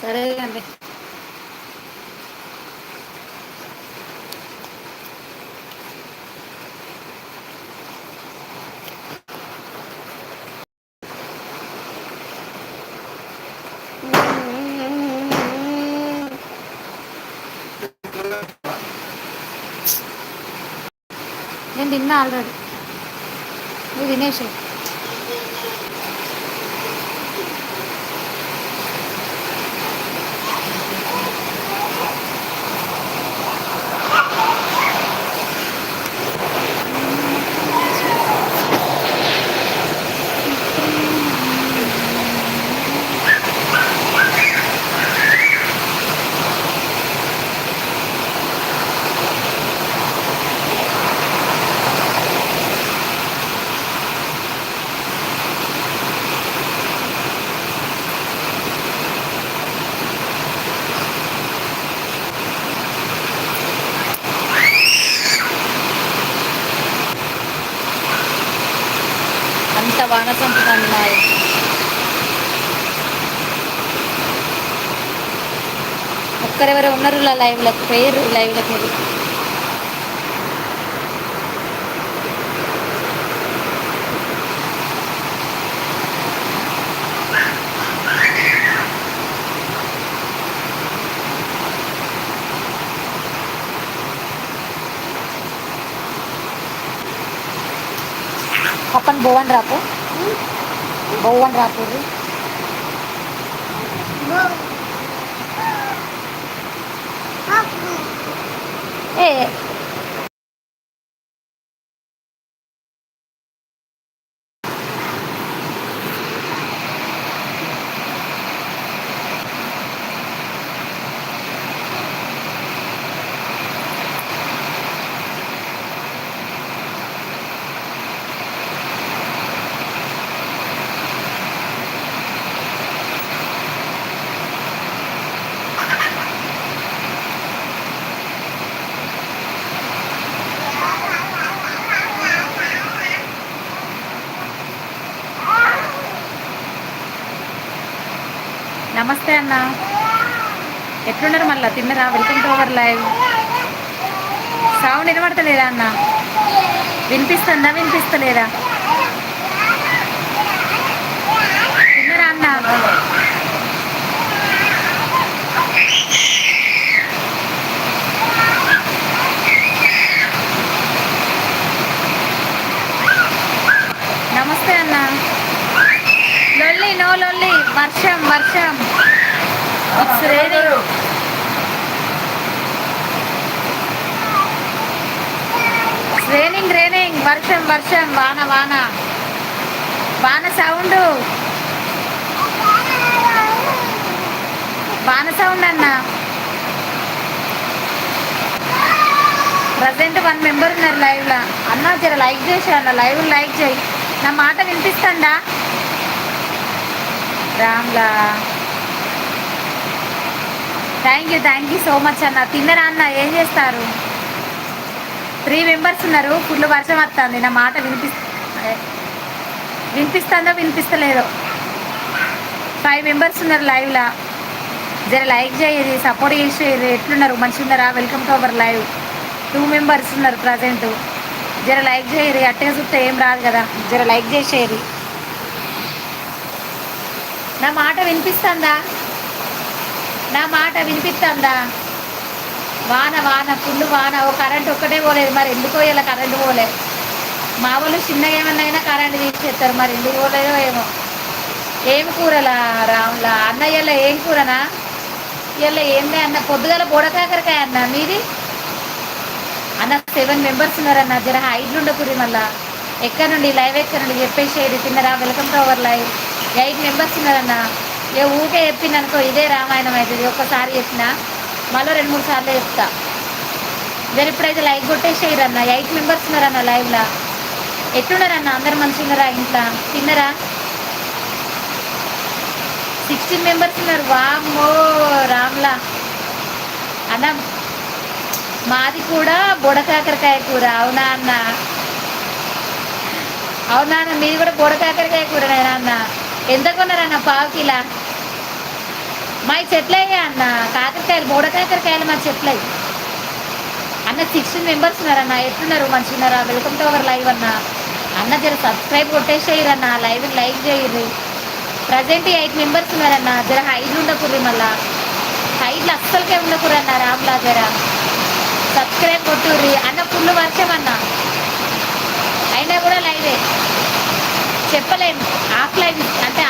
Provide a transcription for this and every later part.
సరే అండి నేను తిన్నా ఆల్రెడీ నువ్వు తినేసి అంత వాన చంపుతాను నాయ ఒక్కరెవరు ఉన్నారు లైవ్లకు పేరు లైవ్లకు వెళ్ళి పక్కన బోవన్ రాపు బోవన్ రాపు ఏ నమస్తే అన్న. ఎట్లున్నారు మళ్ళా? తిన్నరా? Welcome to our live. Sound వినబడతలేదా అన్న? వినిపిస్తుందా? వినిపిస్తలేదా? తిన్నరా అన్న? నమస్తే అన్న. లొల్లి నో లొల్లి. వర్షం వర్షం. ఇట్స్ రైనింగ్ రేనింగ్ రైనింగ్ వర్షం వర్షం వాన వాన వాన సౌండ్ వాన సౌండ్ అన్న ప్రజెంట్ వన్ మెంబర్ ఉన్నారు లైవ్లో అన్న జర లైక్ చేసి అన్న లైవ్ లైక్ చేయి నా మాట వినిపిస్తుందా రామ్లా thank you thank you so much అన్న. తిన్నరా అన్న? ఏం చేస్తారు? త్రీ మెంబర్స్ ఉన్నారు. ఫుల్ వర్షం వస్తుంది. నా మాట వినిపి వినిపిస్తుందో వినిపిస్తలేదో. ఫైవ్ మెంబర్స్ ఉన్నారు లైవ్లా జర లైక్ చేయది సపోర్ట్ చేసేది ఎట్లున్నారు? మంచిగా ఉన్నారా welcome to our live two members ఉన్నారు ప్రజెంట్ జర లైక్ చేయరు అట్టగా చూస్తే ఏం రాదు కదా. జర లైక్ చేసేది నా మాట వినిపిస్తుందా? నా మాట వినిపిస్తుందా? వాన వాన ఫుల్ వాన. ఓ కరెంట్ ఒక్కటే పోలేదు. మరి ఎందుకో ఇలా కరెంట్ పోలే. మా వాళ్ళు చిన్నగా ఏమన్నా అయినా కరెంట్ తీసేస్తారు. మరి ఎందుకు పోలేదో ఏమో. ఏం కూరలా రాములా? అన్న ఏం కూరనా? ఇలా ఏందే అన్న? పొద్దుగల బుడకాకరకాయ అన్న. మీది? అన్న సెవెన్ మెంబర్స్ ఉన్నారన్న. జర హైట్లు ఉండకూరి మళ్ళా. ఎక్కడ నుండి? లైవ్ ఎక్కడ నుండి? చెప్పేసేది తిన్నరా? Welcome to our live. Eight members ఉన్నారన్న. ఏ ఊకే చెప్పింది అనుకో ఇదే రామాయణం అవుతుంది ఒక్కసారి చెప్పిన మళ్ళీ రెండు మూడు సార్లు చెప్తా. మీరు ఇప్పుడైతే లైవ్ కొట్టేసేయరన్న ఎయిట్ మెంబర్స్ ఉన్నారన్న లైవ్లో. ఎట్టున్నారన్న అందరు మంచిగా ఉన్నారా ఇంట్లో? తిన్నరా? సిక్స్టీన్ మెంబర్స్ ఉన్నారు. వామ్మో రామ్లా. అన్న. మాది కూడా బుడకాకరకాయ కూర. అవునా అన్న? అవునా అన్న? మీది కూడా బుడకాకరకాయ కూర అన్న? ఎంత కొన్నారన్న? పావు కిలా? మా చెట్లయ్యా అన్న. కాకరకాయలు బోడకాకరకాయలు మా చెట్లయ్యి. అన్న సిక్స్టీన్ మెంబర్స్ ఉన్నారన్న. ఎట్లున్నారు? మంచి ఉన్నారా వెల్కమ్ టు అవర్ లైవ్ అన్న. అన్న జర సబ్స్క్రైబ్ కొట్టేసేయరన్న లైవ్ లైక్ చేయరు. ప్రజెంట్ ఎయిట్ మెంబర్స్ ఉన్నారన్న. జర హైడ్ ఉండకుర్రి మళ్ళా. హైడ్లు అస్సలకే ఉండకురన్న రామ్లా జర. సబ్స్క్రైబ్ కొట్టుర్రి. అన్న ఫుల్ వర్షం అన్న. అయినా కూడా లైవే. చెప్పలేము ఆఫ్ లైవ్ అంటే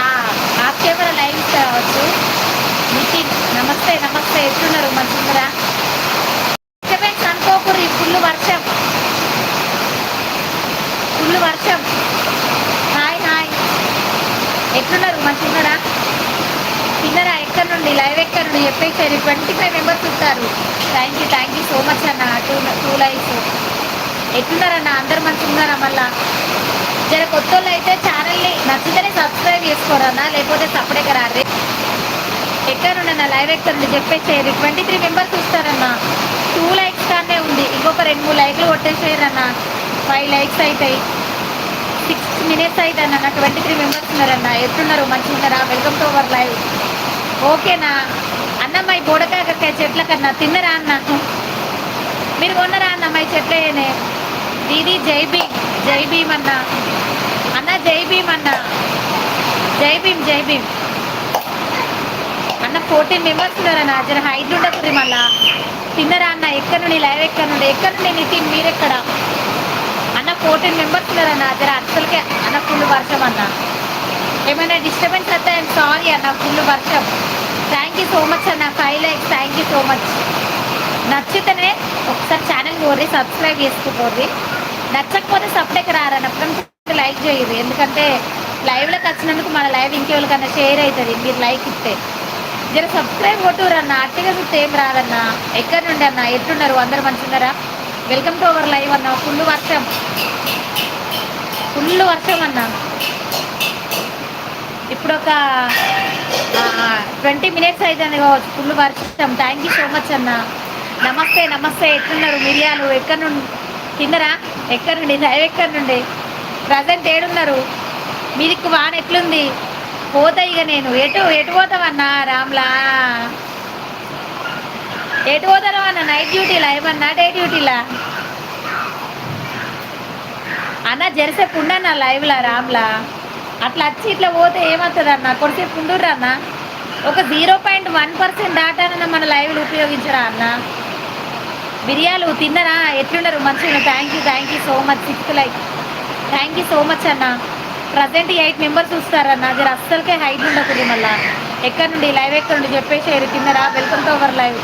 ఆఫ్ కెమెరా లైవ్ కావచ్చు. నమస్తే నమస్తే. ఎట్లున్నారు మంచిగా డిస్టర్బెన్స్ అనుకోకుర్రి ఫుల్ వర్షం. ఫుల్ వర్షం. Hi hi. ఎట్లున్నారు మంచిగున్నారా తిన్నరా? ఎక్కడ నుండి? లైవ్ ఎక్కడ నుండి? చెప్పేసారు ట్వంటీ ఫైవ్ మెంబర్స్ ఉంటారు thank you thank you so much అన్న. టూ టూ లైఫ్ ఎట్లున్నారన్న అందరు మంచిగా ఉన్నారా మళ్ళా? జర కొత్త వాళ్ళు అయితే ఛానల్ని నచ్చితేనే సబ్స్క్రైబ్ చేసుకోరన్నా లేకపోతే సపరేట్గా రారు? ఎక్కడ ఉండన్న లైవ్ ఎక్కడ ఉంది చెప్పేసేయరు ట్వంటీ త్రీ మెంబర్స్ వస్తారన్న టూ లైక్స్ కానే ఉంది. ఇంకొక రెండు మూడు లైక్లు కొట్టేసేయరన్న ఫైవ్ లైక్స్ అవుతాయి సిక్స్ మినిట్స్ అయితే అన్న ట్వంటీ త్రీ మెంబర్స్ ఉన్నారన్న. ఎట్లున్నారు? మంచిగా ఉన్నారా వెల్కమ్ టు అవర్ లైవ్ ఓకేనా? అన్న మా ఈ చెట్ల కన్నా తిన్నరా అన్న? మీరు కొన్నరా అన్న ఈ చెట్లేనే దీది జై భీమ్. జై భీమ్ అన్న. అన్న జై భీమ్ అన్న. జై భీమ్ జై భీమ్. అన్న ఫోర్టీన్ మెంబర్స్ ఉన్నారన్న జర హైట్ ఉండదు మళ్ళా. తిన్నరా అన్న? ఎక్కడ నుండి? లైవ్ ఎక్కడ నుండి? ఎక్కడ నుండి నితిన్ మీరెక్కడ? అన్న ఫోర్టీన్ మెంబర్స్ ఉన్నారన్న జర అసలుకే అన్న ఫుల్ వర్షం అన్న. ఏమైనా డిస్టర్బెన్స్ అయితే ఐఎమ్ సారీ అన్న ఫుల్ వర్షం. థ్యాంక్ యూ సో మచ్ అన్న. Five like thank you so much నచ్చితేనే ఒకసారి ఛానల్ కోరి సబ్స్క్రైబ్ చేసుకోపోర్రి నచ్చకపోతే సపరేట్గా రారన్న ఫ్రెండ్స్ లైక్ చేయదు ఎందుకంటే లైవ్లోకి వచ్చినందుకు మన లైవ్ ఇంకెవరికన్నా షేర్ అవుతుంది. మీరు లైక్ ఇస్తే. జర సబ్స్క్రైబ్ కొట్టురన్న అట్టిగా చూస్తే ఏం రాదన్న? ఎక్కడి నుండి అన్న? ఎట్లున్నారు? అందరు మంచిగున్నారా? వెల్కమ్ టు అవర్ లైవ్ అన్న. ఫుల్ వర్షం. ఫుల్ వర్షం అన్న. ఇప్పుడు ఒక ట్వంటీ మినిట్స్ అవుతుంది కావచ్చు. ఫుల్ వర్షం. థ్యాంక్ యూ సో మచ్ అన్న. నమస్తే నమస్తే. ఎట్లున్నారు మిరియాలు? ఎక్కడి నుండి తిన్నరా? ఎక్కడి నుండి? లైవ్ ఎక్కడి నుండి? ప్రజెంట్ ఏడున్నారు? మీదికి వాన ఎట్లుంది? పోతా ఇక నేను. ఎటు ఎటు పోతావన్నా రామ్లా? ఎటు పోతారా అన్న నైట్ డ్యూటీలా ఏమన్నా డే డ్యూటీలా అన్న జరసేపు ఉండన్న లైవ్లా రామ్లా? అట్లా వచ్చి ఇట్లా పోతే ఏమవుతుంది అన్న కొద్దిసేపు ఉండుర్రా అన్న. ఒక జీరో పాయింట్ వన్ పర్సెంట్ దాటానన్న మన లైవ్లు ఉపయోగించరా అన్న? బిర్యాలు తిన్నరా? ఎట్లున్నారు మంచిగా thank you thank you so much sixth like thank you so much అన్న. ప్రజెంట్ ఎయిట్ మెంబర్స్ చూస్తారన్న జర అస్సలకే హైట్ ఉండకూడదు మళ్ళా ఎక్కడి నుండి లైవ్ ఎక్కడ నుండి చెప్పేసారు తిన్నరా వెల్కమ్ టు అవర్ లైవ్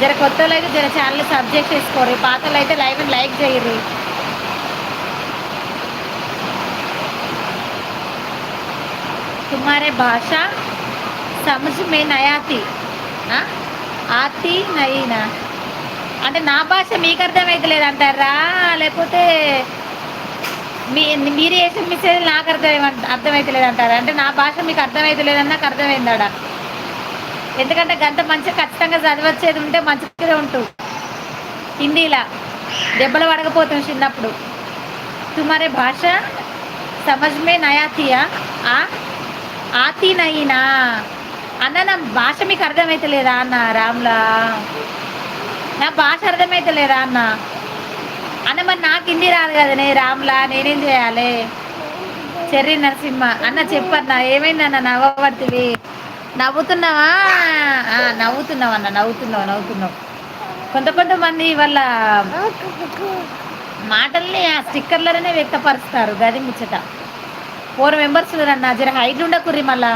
జర కొత్త అయితే జర ఛానల్ సబ్జెక్ట్ చేసుకోరు పాతలు అయితే లైవ్ లైక్ చేయరు तुम्हारे भाषा समझ में नहीं आती ఆ? ఆతి నయినా అంటే నా భాష మీకు అర్థమవుతలేదు అంటారా లేకపోతే మీ మీరు వేసిన మెసేజ్ నాకు అర్థం అర్థమవుతలేదు అంటారా అంటే నా భాష మీకు అర్థమవుతలేదని నాకు అర్థమైందాడా ఎందుకంటే గంట మంచిగా ఖచ్చితంగా చదివచ్చేది ఉంటే మంచిగా ఉంటూ. హిందీలా. దెబ్బలు పడకపోతాం చిన్నప్పుడు. తుమారే భాష సమజ్మే నయాతీయా? నయా ఆ? ఆతి నయినా అన్న నా భాష మీకు అర్థమైతలేదా అన్న రామ్లా? నా భాష అర్థమైతలేదా అన్న? అన్న మరి నాకు హిందీ రాదు కదనే రామ్లా నేనేం చేయాలి? చెర్రి నరసింహ అన్న చెప్పన్నా ఏమైందన్న నవ్వబడుతుంది. నవ్వుతున్నావా? నవ్వుతున్నావు అన్న నవ్వుతున్నావు నవ్వుతున్నావు. కొంత కొంతమంది వాళ్ళ మాటల్ని ఆ స్టిక్కర్లనే వ్యక్తపరుస్తారు గది ముచ్చట. ఫోర్ మెంబర్స్ అన్న జర హైట్ ఉండకుర్రి మళ్ళా.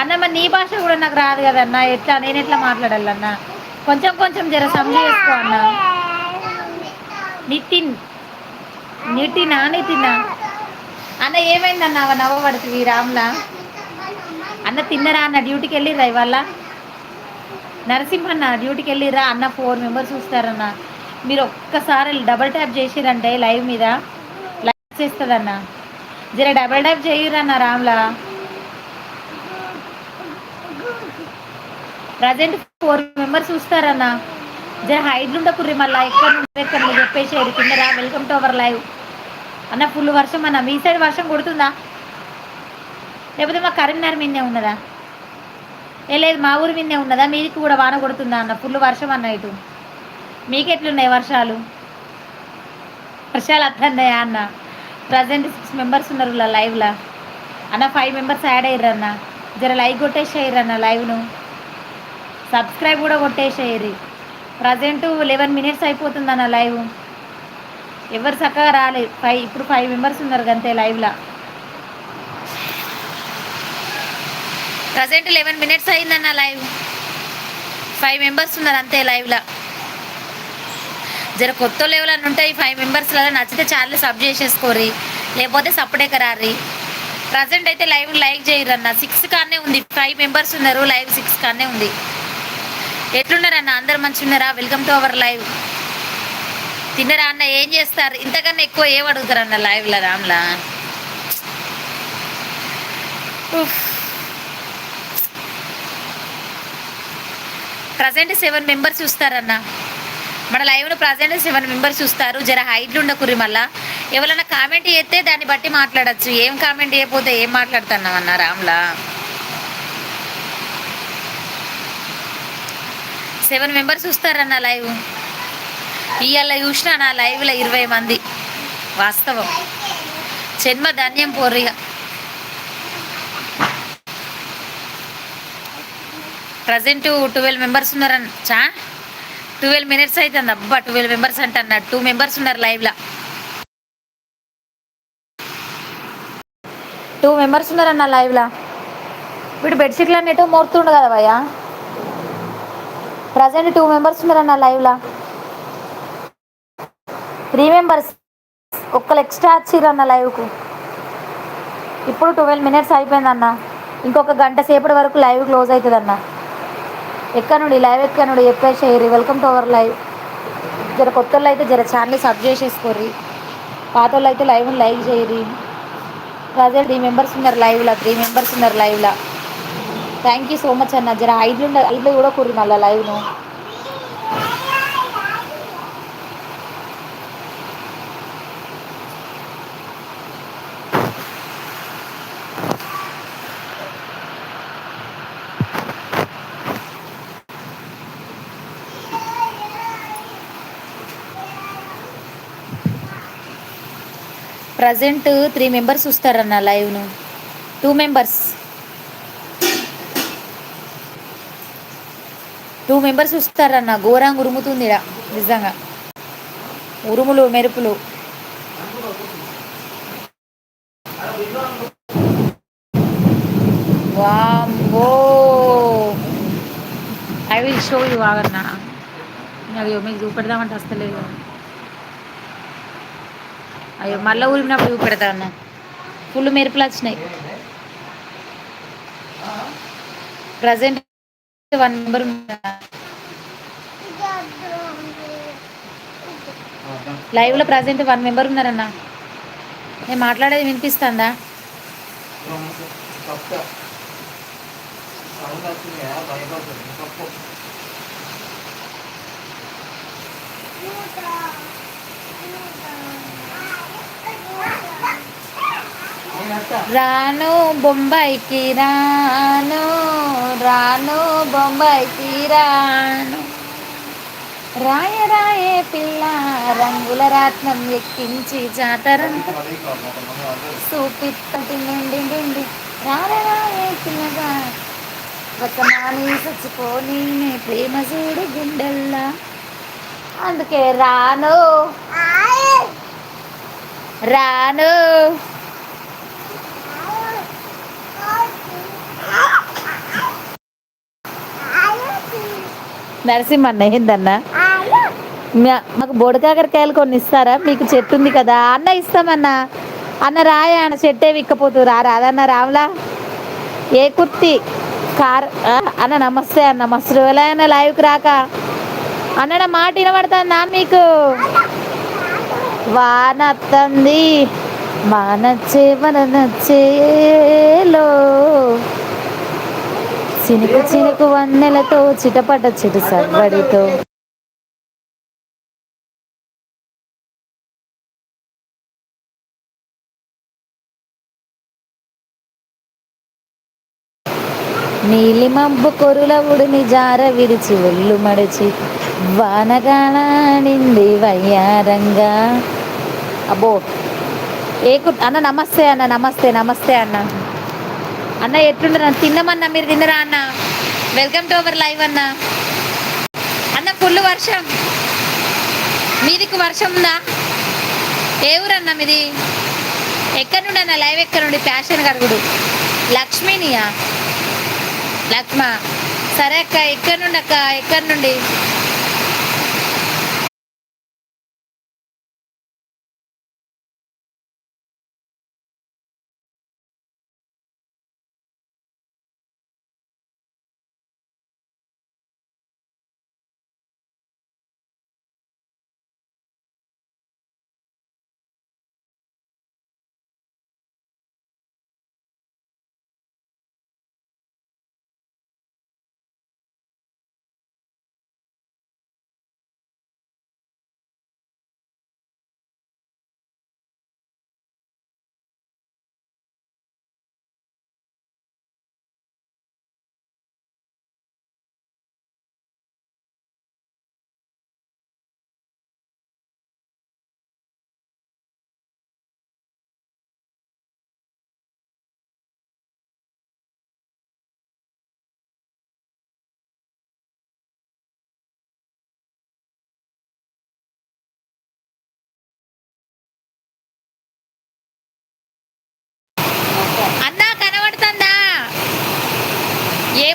అన్న మరి నీ భాష కూడా నాకు రాదు కదన్నా ఎట్లా నేను ఎట్లా మాట్లాడాలన్నా? కొంచెం కొంచెం జర సమజ చేసుకో అన్న. నితిన్. నితినా నితినా? అన్న ఏమైందన్న నవ్వబడుతుంది రామ్లా? అన్న తిన్నరా అన్న? డ్యూటీకి వెళ్ళిరా ఇవాళ? నరసింహన్న డ్యూటీకి వెళ్ళిర్రా? అన్న ఫోర్ మెంబర్స్ చూస్తారన్న మీరు ఒక్కసారి డబల్ ట్యాప్ చేసిరంటే లైవ్ మీద. లైక్ చేస్తుందన్న. జర డబల్ ట్యాప్ చేయరన్న రామ్లా. ప్రజెంట్ ఫోర్ మెంబర్స్ చూస్తారన్నా జర హైడ్ ఉండకుర్రి మళ్ళీ ఎక్కడ నుండి ఎక్కడ చెప్పేసేది కిందరా వెల్కమ్ టు అవర్ లైవ్. అన్న ఫుల్ వర్షం అన్న మీ సైడ్ వర్షం కొడుతుందా? లేకపోతే మా కరీంనగర్ మీదే ఉన్నదా? ఏ లేదు మా ఊరి మీదే ఉన్నదా? మీకు కూడా వాన కొడుతుందా అన్న ఫుల్ వర్షం అన్న ఇటు. మీకు ఎట్లున్నాయి వర్షాలు వర్షాలు వస్తున్నాయా అన్న? ప్రజెంట్ సిక్స్ మెంబర్స్ ఉన్నారు లైవ్లో అన్న ఫైవ్ మెంబర్స్ యాడ్ అయ్యారు అన్న. జర లైక్ కొట్టేసేయరు అన్న లైవ్ను. సబ్స్క్రైబ్ కూడా కొట్టేసేయరు ప్రజెంట్ లెవెన్ మినిట్స్ అయిపోతుంది అన్న లైవ్ ఎవరు చక్కగా రాలేదు ఫైవ్ ఇప్పుడు ఫైవ్ మెంబర్స్ ఉన్నారు అంతే లైవ్లో ప్రజెంట్ లెవెన్ మినిట్స్ అయిందన్న లైవ్ ఫైవ్ మెంబర్స్ ఉన్నారు అంతే లైవ్లో జర కొత్త లెవెల్ అని ఉంటాయి ఫైవ్ మెంబర్స్లో నచ్చితే ఛానల్ సబ్ చేసేసుకోరి లేకపోతే సపరేట్ రారి ప్రజెంట్ అయితే లైవ్ లైక్ చేయరన్న. సిక్స్ కానే ఉంది. ఫైవ్ మెంబర్స్ ఉన్నారు. లైవ్ సిక్స్ కానే ఉంది. ఎట్లున్నారన్న? అందరు మంచి ఉన్నారా వెల్కమ్ టు అవర్ లైవ్ తిన్నరా అన్న? ఏం చేస్తారు? ఇంతకన్నా ఎక్కువ ఏం అడుగుతారన్న లైవ్లో రామ్లా ప్రజెంట్ సెవెన్ మెంబర్స్ చూస్తారన్న. మన లైవ్లో ప్రజెంట్ సెవెన్ మెంబర్స్ చూస్తారు. జర హైట్లు ఉండకుర్రి మళ్ళా. ఎవరైనా కామెంట్ చేస్తే దాన్ని బట్టి మాట్లాడచ్చు. ఏం కామెంట్ చేయకపోతే ఏం మాట్లాడుతున్నాం అన్న రామ్లా సెవెన్ మెంబర్స్ చూస్తారన్న లైవ్ ఇవాళ చూసిన నా లైవ్లో ఇరవై మంది. వాస్తవం. జన్మ ధన్యం పోర్రిగా ప్రజెంట్ ట్వెల్వ్ మెంబర్స్ ఉన్నారన్న చా? ట్వెల్వ్ మినిట్స్ అవుతుంది అబ్బా ట్వెల్వ్ మెంబర్స్ అంట అన్న టూ మెంబర్స్ ఉన్నారు లైవ్లో టూ మెంబర్స్ ఉన్నారన్న లైవ్లో వీడు బెడ్షీట్లు అన్నీ ఎటో మోరుతుండు కదా భయ్యా? ప్రజెంట్ టూ మెంబర్స్ ఉన్నారన్న లైవ్లో. Three members. ఒక్కరు ఎక్స్ట్రా వచ్చిరన్న లైవ్కు. ఇప్పుడు ట్వెల్వ్ మినిట్స్ అయిపోయిందన్న. ఇంకొక గంట సేపటి వరకు లైవ్ క్లోజ్ అవుతుంది అన్న ఎక్కనుడి? లైవ్ ఎక్కనుడి? చెప్పేసేయరు వెల్కమ్ టు అవర్ లైవ్. జర కొత్త వాళ్ళు అయితే జర ఛానల్ సబ్ చేసేసుకోర్రి. పాత వాళ్ళు అయితే లైవ్ లైక్ చేయరు ప్రజెంట్ త్రీ మెంబర్స్ ఉన్నారు లైవ్లో. త్రీ మెంబర్స్ ఉన్నారు లైవ్లో. థ్యాంక్ యూ సో మచ్ అన్న. జర ఐదు ఐదులో కూడా కుర్రి మళ్ళీ లైవ్ను ప్రజెంట్ త్రీ మెంబర్స్ వస్తారన్న లైవ్ను టూ మెంబర్స్ టూ మెంబర్స్ వస్తారన్న ఘోరంగా ఉరుముతుంది నిజంగా. ఉరుములు మెరుపులు. వాంబో ఐ విల్ షో యూ వాగన్నా అయ్యో మీకు చూపెడదామంటే వస్తలేదు అయ్యో మళ్ళీ ఊరినప్పుడు చూపెడతా అన్న. ఫుల్ మెరుపులు వచ్చినాయి. ప్రజెంట్ వన్ నెంబర్ లైవ్లో ప్రజెంట్ వన్ మెంబర్ ఉన్నారన్న. నేను మాట్లాడేది వినిపిస్తుందా? రాను బొంబాయికి రాను రాను బొంబాయికి రాను. రాయ రాయే పిల్ల రంగుల రాట్నం ఎక్కించి జాతరంతా చూపిత్తంటి నిండి నిండి రాయ రాయే పిల్లగా. వసమాని చచ్చిపోని నీ ప్రేమ చూడు గుండెల్లా. అందుకే రాను. రాను. నరసింహన్న ఏందన్న మాకు బొడకాకరకాయలు కొన్ని ఇస్తారా మీకు చెట్టు ఉంది కదా అన్న ఇస్తామన్నా. అన్న రాయ అన్న చెట్టే విక్కపోతు రా రాదన్న రావులా ఏ కుర్తి? కార్ అన్న నమస్తే అన్న మస్తు అన్న లైవ్కి రాక. అన్న మాట మాట వినబడుతుందా మీకు? వానత్తంది వానచ్చే వననచ్చేలో చినుకు చినుకు వన్నెలతో చిటపట చిటు సవ్వడితో నీలి మబ్బు కొరుల ఉడిని జార విడిచి ఒళ్ళు మడిచి వానగాణింది వయ్యారంగా అబ్బో ఏ కు అన్న నమస్తే అన్న నమస్తే నమస్తే అన్న. అన్న ఎట్లుండరు తిన్నమన్నా మీరు తిన్నరా అన్న? వెల్కమ్ టు అవర్ లైవ్ అన్న. అన్న ఫుల్ వర్షం. మీదికి వర్షం ఉందా? ఏ ఊరన్నా మీది? ఎక్కడి నుండి అన్న? లైవ్ ఎక్కడి నుండి? ఫ్యాషన్ గడుగుడు లక్ష్మినియా? లక్ష్మ? సరే అక్క ఎక్కడి నుండి అక్క? ఎక్కడి నుండి?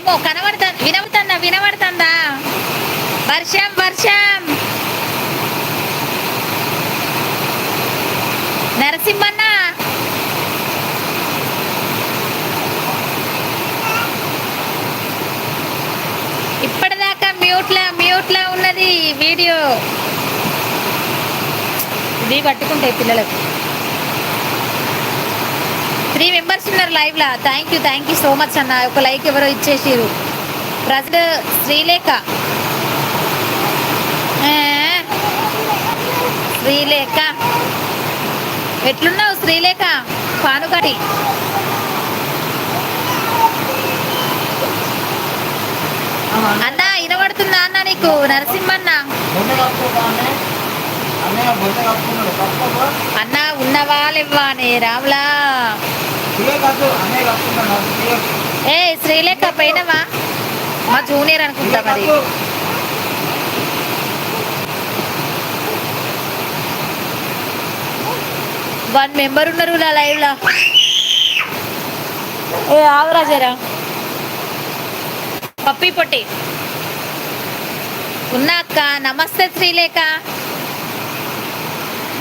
ఏమో కనబడుతుంది వినబడుతుందా వినబడుతుందా? వర్షం వర్షం. నరసింహన్న. ఇప్పటిదాకా మ్యూట్లా మ్యూట్లా ఉన్నది వీడియో. ఇది పట్టుకుంటాయి పిల్లలకు. త్రీ మెంబర్స్ ఉన్నారు live law. Thank you thank you so much అన్న. ఒక లైక్ ఎవరో ఇచ్చేసారు ప్రజెంట్ శ్రీలేఖ. శ్రీలేఖ. ఎట్లున్నావు శ్రీలేఖ? పానుగటి అన్న వినబడుతుందా అన్న నీకు? నరసింహన్న అన్న ఉన్నవాళ్ళివ్వానే రావులా ఇదే ఏ శ్రీలేఖ పోయినవా? మా జూనియర్ అనుకుంటా మరి. వన్ మెంబర్ ఉన్నారు నా లైవ్లో ఏ ఆవురా పప్పి పొట్టి. ఉన్నాక నమస్తే శ్రీలేఖ.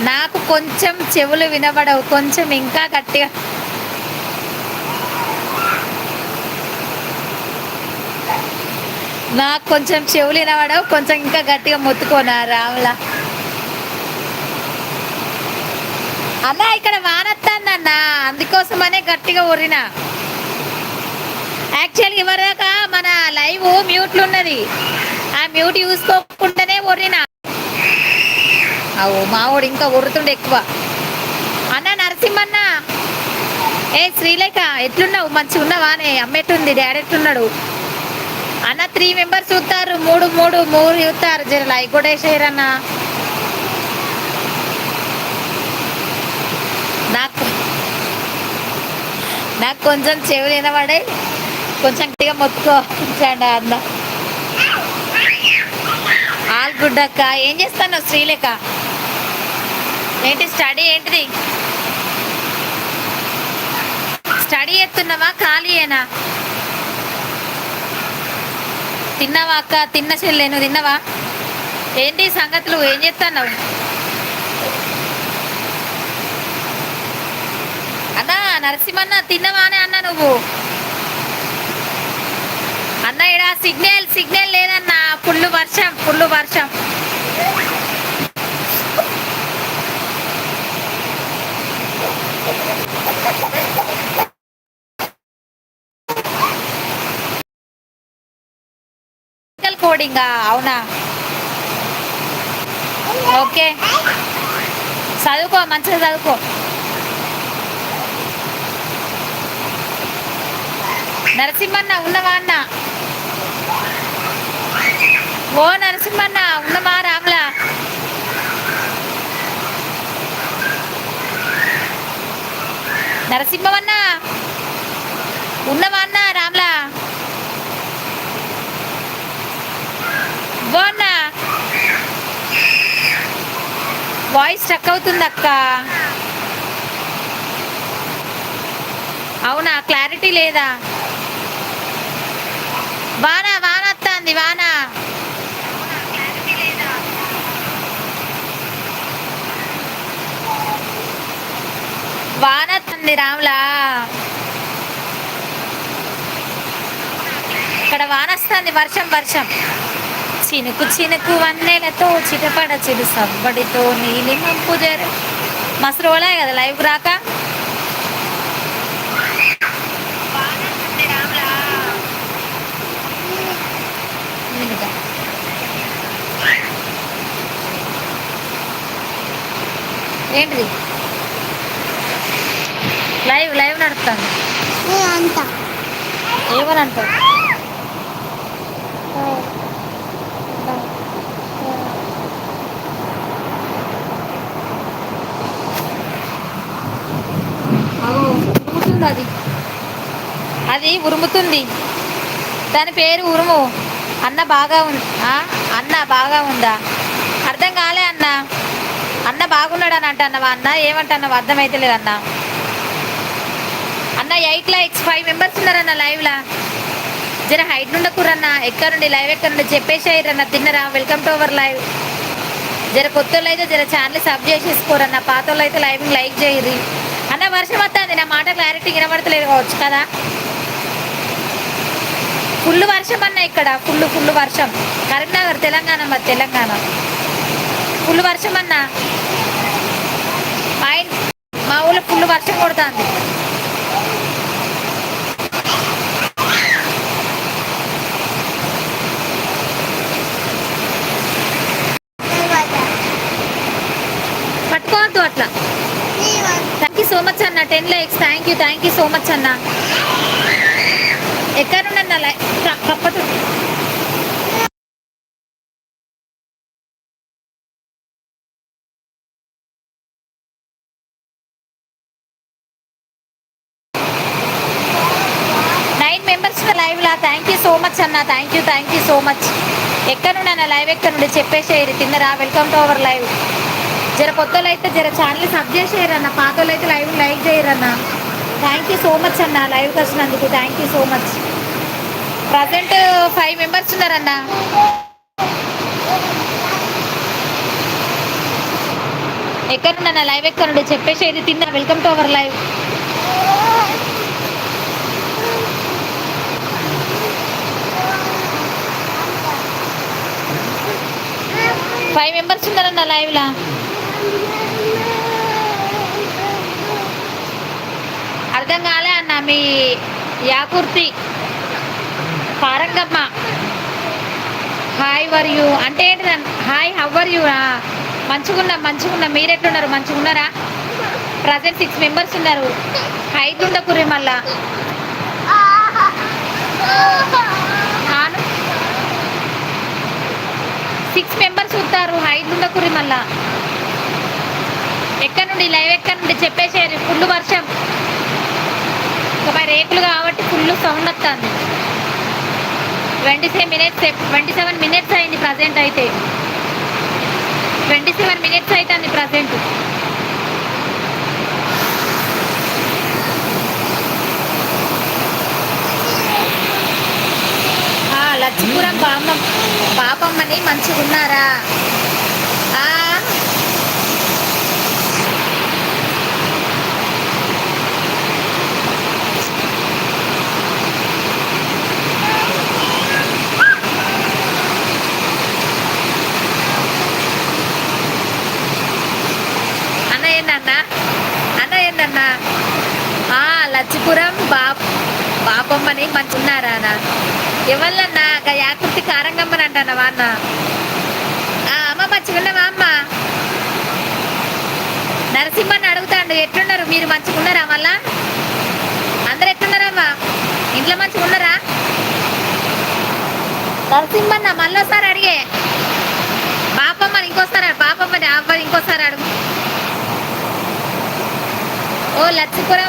నాకు కొంచెం చెవులు వినబడవు కొంచెం ఇంకా గట్టిగా. నాకు కొంచెం చెవులు వినబడవు కొంచెం ఇంకా గట్టిగా మొత్తుకోనా రాములా అన్న ఇక్కడ వానొత్తాందన్న అందుకోసమనే గట్టిగా ఒరిన యాక్చువల్గా ఇవరాక మన లైవ్ మ్యూట్లు ఉన్నది. ఆ మ్యూట్ చూసుకోకుండానే ఊరినా. అవు మావాడు ఇంకా ఉరుతుండే ఎక్కువ. అన్న నరసింహన్న. ఏ శ్రీలేఖ ఎట్లున్నావు? మంచి ఉన్నావానే అమ్మ ఎట్లుంది డాడీ ఎట్లున్నాడు? అన్న త్రీ మెంబర్స్ చూస్తారు. మూడు మూడు మూడు చూస్తారు. జర లైక్ కూడా వేసేయరన్న నాకు నాకు కొంచెం చెవులు వినబడే కొంచెం గట్టిగా మొత్తుకోండి అన్న. ఆల్ గుడ్ ఏం చేస్తాను శ్రీలేఖ? ఏంటి స్టడీ ఏంటిది? స్టడీ ఎత్తున్నావా ఖాళీయేనా తిన్నావా అక్క? తిన్న చెల్లెను తిన్నావా? ఏంటి సంగతులు? ఏం చేస్తున్నావు? అన్నా నరసింహన్న తిన్నవా అని అన్న నువ్వు? అన్న ఇడా సిగ్నల్ సిగ్నల్ లేదన్నా. ఫుల్ వర్షం ఫుల్ వర్షం. కోడింగా అవునా? ఓకే. చదువుకో మంచిగా చదువుకో. నరసింహన్న ఉన్నవా అన్న? ఓ నరసింహన్న ఉన్నవా రాములా? నరసింహమన్నా ఉన్నవా అన్న రాములా? ఓ వాయిస్ స్టక్ అవుతుంది అక్క అవునా? క్లారిటీ లేదా? వాన వాన వస్తుంది వాన. వాన వస్తుంది రాములా. ఇక్కడ వాన వస్తుంది వర్షం వర్షం. చినుకు చినుకు వన్నెలతో చిటపడ చిరు సవ్వడితో నీలి మంపు జరు. మస్తు కదా లైవ్ రాక. ఏంటిది? లైవ్ లైవ్ నడుపుతాను అంత? ఏమని అంటావు? అది. అది ఉరుముతుంది. దాని పేరు ఉరుము. అన్న బాగా ఉంది అన్న బాగా ఉందా? అర్థం కాలే అన్న. అన్న బాగున్నాడు అని అంటున్నావా అన్న? ఏమంటున్నావు అర్థమైతే లేదన్న అన్న. ఎయిట్ లైక్స్ ఫైవ్ మెంబర్స్ ఉన్నారన్న లైవ్లా. జర హైట్ నుండకురన్న. ఎక్కడుండి లైవ్ ఎక్కడుండి చెప్పేసేయరన్న. తిన్నరా? Welcome to our live. జర కొత్త అయితే జర ఛానల్ సబ్ చేసేసుకోరన్న. పాత అయితే లైవ్ లైక్ చేయరు అన్న వర్షం వస్తుంది నా మాట క్లారిటీ వినబడతలేదు కావచ్చు కదా? ఫుల్ వర్షం అన్న ఇక్కడ. ఫుల్ ఫుల్ వర్షం. కరీంనగర్ తెలంగాణ మరి తెలంగాణ. ఫుల్ వర్షం అన్న. మా మా ఊళ్ళో ఫుల్ వర్షం కొడుతుంది పట్టుకోవద్దు అట్లా థ్యాంక్ యూ సో మచ్ అన్న ten likes thank you thank you so much అన్న. ఎక్కడ నుండి అన్న లై nine members live thank you so much అన్న thank you thank you so much ఎక్కడ నుండి అన్న లైవ్ ఎక్కడ నుండి చెప్పేసేయరు తిన్నరా? వెల్కమ్ టు అవర్ లైవ్ జర కొత్తలు అయితే జర ఛానల్ సబ్ చేసేయరు అన్న అయితే లైవ్ లైక్ చేయరన్న. థ్యాంక్ యూ సో మచ్ అన్న లైవ్కి వచ్చినందుకు thank you so much present five members ఉన్నారన్న. ఎక్కడున్నా లైవ్ ఎక్కడ నుండి చెప్పేసేది తిన్నా. Welcome to our live five members ఉన్నారన్న లైవ్లా అర్థం కాలే అన్న మీ యాకుర్తి. పారంగమ్మ. Hi were you? అంటే ఏంటి హాయ్ హవర్ యూ? మంచిగున్నా మంచిగున్నా. మీరు ఎట్లున్నారు మంచిగున్నారా? ప్రజెంట్ సిక్స్ మెంబర్స్ ఉన్నారు. హైట్ ఉండకుర్రి మళ్ళా సిక్స్ మెంబర్స్ ఉంటారు హైట్ ఉండకుర్రి మళ్ళా ఎక్కడ నుండి? లైవ్ ఎక్కడ నుండి? చెప్పేసేది ఫుల్ వర్షం. ఇంకా రేకులు కాబట్టి ఫుల్ సౌండ్ వస్తుంది. Twenty seven minutes twenty seven minutes అయింది ప్రజెంట్ అయితే. ట్వంటీ సెవెన్ మినిట్స్ అవుతుంది ప్రజెంట్ లక్ష్మీపురం బామ్మ పాపమ్మని మంచిగా ఉన్నారా తింటానవా అన్న అమ్మ మంచిగున్నావా అమ్మ? నరసింహన్ అడుగుతాడు ఎట్లున్నారు? మీరు మంచిగున్నారా మళ్ళా? అందరు ఎట్లున్నారమ్మా ఇంట్లో మంచిగున్నారా నరసింహన్న వస్తారు అడిగే. పాపమ్మని ఇంకోసారి పాపమ్మని అవ్వ ఇంకోసారి అడుగు. ఓ లచ్చిపురం